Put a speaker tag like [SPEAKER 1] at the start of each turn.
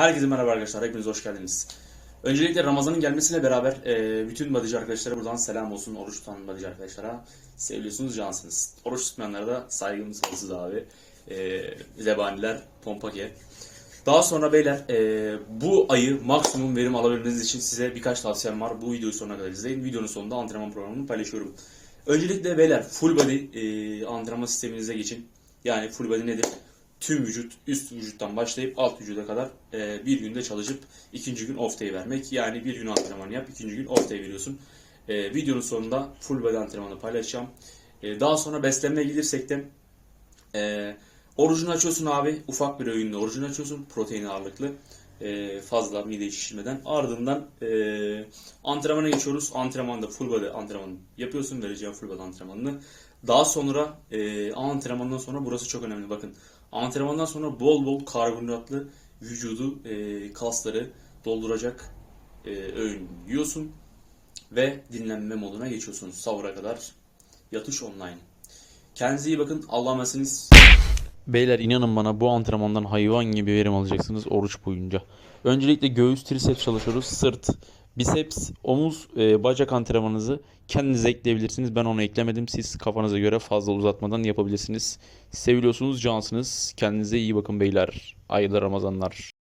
[SPEAKER 1] Herkese merhaba arkadaşlar, hepiniz hoş geldiniz. Öncelikle Ramazan'ın gelmesiyle beraber e, bütün badıcı arkadaşlara buradan selam olsun. Oruç tutan badıcı arkadaşlara seviyorsunuz, cansınız. Oruç tutmayanlara da saygımız sonsuz abi. E, zebaniler, pompake. Daha sonra beyler e, bu ayı maksimum verim alabilmeniz için size birkaç tavsiyem var. Bu videoyu sonuna kadar izleyin. Videonun sonunda antrenman programını paylaşıyorum. Öncelikle beyler full body e, antrenman sisteminize geçin. Yani full body nedir? Tüm vücut, üst vücuttan başlayıp alt vücuda kadar e, bir günde çalışıp ikinci gün off day vermek. Yani bir gün antrenman yap, ikinci gün off day veriyorsun. E, videonun sonunda full body antrenmanı paylaşacağım. E, daha sonra beslenmeye gelirsek de e, orucunu açıyorsun abi. Ufak bir öğünle orucunu açıyorsun. Protein ağırlıklı. E, fazla mide şişirmeden. Ardından e, antrenmana geçiyoruz. Antrenmanda full body antrenmanı yapıyorsun. Vereceğim full body antrenmanını. Daha sonra e, antrenmandan sonra burası çok önemli. Bakın antrenmandan sonra bol bol karbonhidratlı vücudu, e, kasları dolduracak e, öğün yiyorsun ve dinlenme moduna geçiyorsun sahura kadar. Yatış online. Kendinize iyi bakın. Allah'a emanetsiniz.
[SPEAKER 2] Beyler inanın bana bu antrenmandan hayvan gibi verim alacaksınız oruç boyunca. Öncelikle göğüs, triceps çalışıyoruz. Sırt, biceps, omuz, e, bacak antrenmanınızı kendiniz ekleyebilirsiniz. Ben onu eklemedim. Siz kafanıza göre fazla uzatmadan yapabilirsiniz. Seviliyorsunuz, cansınız. Kendinize iyi bakın beyler. Hayırlı Ramazanlar.